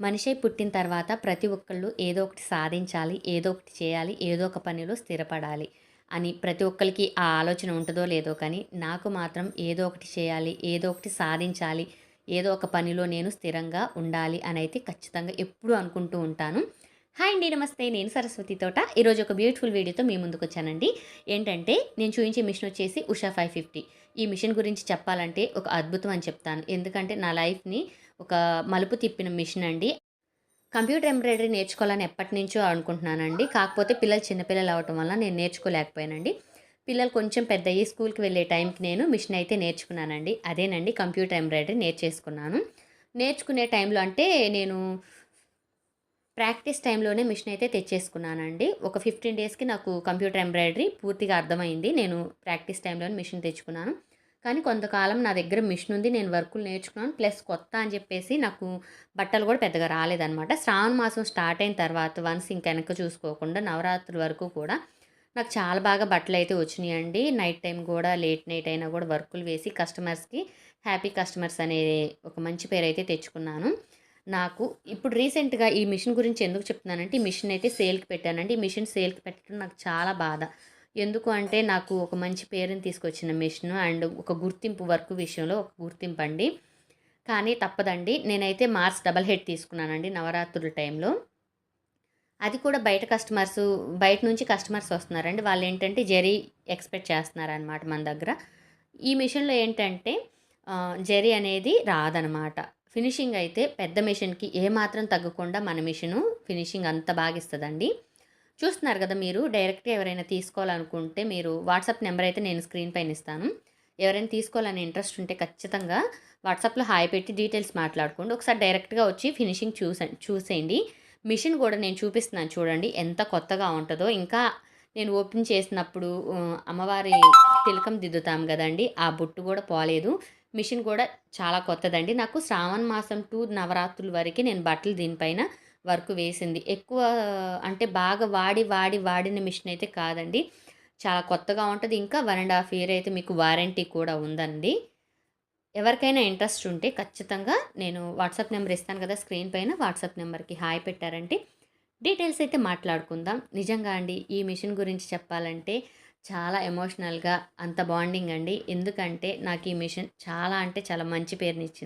మనిషి పుట్టిన తర్వాత ప్రతి ఒక్కళ్ళు ఏదో ఒకటి సాధించాలి ఏదో ఒకటి చేయాలి ఏదో ఒక పనిలో స్థిరపడాలి అని ప్రతి ఒక్కరికి ఆ ఆలోచన ఉంటుందో లేదో కానీ నాకు మాత్రం ఏదో ఒకటి చేయాలి ఏదో ఒకటి సాధించాలి ఏదో ఒక పనిలో నేను స్థిరంగా ఉండాలి అని అయితే ఖచ్చితంగా ఎప్పుడూ అనుకుంటూ ఉంటాను. హాయ్ అండి నమస్తే. నేను సరస్వతి తోట. ఈరోజు ఒక బ్యూటిఫుల్ వీడియోతో మీ ముందుకు వచ్చానండి ఏంటంటే నేను చూపించే మిషన్ వచ్చేసి ఉషా ఫైవ్ ఫిఫ్టీ. ఈ మిషన్ గురించి చెప్పాలంటే ఒక అద్భుతం అని చెప్తాను. ఎందుకంటే నా లైఫ్ని ఒక మలుపు తిప్పిన మిషన్ అండి. కంప్యూటర్ ఎంబ్రాయిడరీ నేర్చుకోవాలని ఎప్పటి నుంచో అనుకుంటున్నానండి. కాకపోతే పిల్లలు చిన్నపిల్లలు అవటం వల్ల నేను నేర్చుకోలేకపోయానండి. పిల్లలు కొంచెం పెద్ద అయ్యి స్కూల్కి వెళ్ళే టైంకి నేను మిషన్ అయితే నేర్చుకున్నానండి. అదేనండి కంప్యూటర్ ఎంబ్రాయిడరీ నేర్చేసుకున్నాను. నేర్చుకునే టైంలో అంటే నేను ప్రాక్టీస్ టైంలోనే మిషన్ అయితే తెచ్చేసుకున్నానండి. ఒక ఫిఫ్టీన్ డేస్కి నాకు కంప్యూటర్ ఎంబ్రాయిడరీ పూర్తిగా అర్థమైంది. నేను ప్రాక్టీస్ టైంలోనే మిషన్ తెచ్చుకున్నాను. కానీ కొంతకాలం నా దగ్గర మిషన్ ఉంది నేను వర్కులు నేర్చుకున్నాను. ప్లస్ కొత్త అని చెప్పేసి నాకు బట్టలు కూడా పెద్దగా రాలేదనమాట శ్రావణ మాసం స్టార్ట్ అయిన తర్వాత వన్స్ ఇంక వెనక చూసుకోకుండా నవరాత్రి వరకు కూడా నాకు చాలా బాగా బట్టలు అయితే వచ్చినాయండి. నైట్ టైం కూడా లేట్ నైట్ అయినా కూడా వర్కులు వేసి కస్టమర్స్కి హ్యాపీ కస్టమర్స్ అనే ఒక మంచి పేరు అయితే తెచ్చుకున్నాను. నాకు ఇప్పుడు రీసెంట్గా ఈ మిషన్ గురించి ఎందుకు చెప్తున్నానంటే ఈ మిషన్ అయితే సేల్కి పెట్టానండి. ఈ మిషన్ సేల్కి పెట్టడం నాకు చాలా బాధ. ఎందుకు అంటే నాకు ఒక మంచి పేరుని తీసుకొచ్చిన మిషన్ అండ్ ఒక గుర్తింపు వర్క్ విషయంలో ఒక గుర్తింపు అండి. కానీ తప్పదండి. నేనైతే మార్స్ డబల్ హెడ్ తీసుకున్నానండి నవరాత్రుల టైంలో. అది కూడా బయట కస్టమర్స్ బయట నుంచి కస్టమర్స్ వస్తున్నారండి. వాళ్ళు ఏంటంటే జెరీ ఎక్స్పెక్ట్ చేస్తున్నారనమాట మన దగ్గర. ఈ మిషన్లో ఏంటంటే జెరీ అనేది రాదనమాట ఫినిషింగ్ అయితే పెద్ద మిషన్కి ఏమాత్రం తగ్గకుండా మన మిషను ఫినిషింగ్ అంత బాగా ఇస్తుందండి చూస్తున్నారు కదా మీరు డైరెక్ట్గా ఎవరైనా తీసుకోవాలనుకుంటే మీరు వాట్సాప్ నెంబర్ అయితే నేను స్క్రీన్ పైన ఇస్తాను. ఎవరైనా తీసుకోవాలని ఇంట్రెస్ట్ ఉంటే ఖచ్చితంగా వాట్సాప్లో హాయ్ పెట్టి డీటెయిల్స్ మాట్లాడుకోండి. ఒకసారి డైరెక్ట్గా వచ్చి ఫినిషింగ్ చూసే చూసేయండి. మిషన్ కూడా నేను చూపిస్తున్నాను చూడండి ఎంత కొత్తగా ఉంటుందో. ఇంకా నేను ఓపెన్ చేసినప్పుడు అమ్మవారి తిలకం దిద్దుతాం కదండి ఆ బుట్టు కూడా పోలేదు. మిషన్ కూడా చాలా కొత్తదండి. నాకు శ్రావణ మాసం టూ నవరాత్రుల వరకు నేను బట్టలు దీనిపైన వర్క్ వేసింది. ఎక్కువ అంటే బాగా వాడి వాడి వాడిన మిషన్ అయితే కాదండి. చాలా కొత్తగా ఉంటుంది. ఇంకా వన్ అండ్ హాఫ్ ఇయర్ అయితే మీకు వారంటీ కూడా ఉందండి. ఎవరికైనా ఇంట్రెస్ట్ ఉంటే ఖచ్చితంగా నేను వాట్సాప్ నెంబర్ ఇస్తాను కదా స్క్రీన్ పైన. వాట్సాప్ నెంబర్కి హాయ్ పెట్టారంటే డీటెయిల్స్ అయితే మాట్లాడుకుందాం. నిజంగా అండి ఈ మిషన్ గురించి చెప్పాలంటే చాలా ఎమోషనల్గా అంత బాండింగ్ అండి. ఎందుకంటే నాకు ఈ మిషన్ చాలా అంటే చాలా మంచి పేరునిచ్చింది.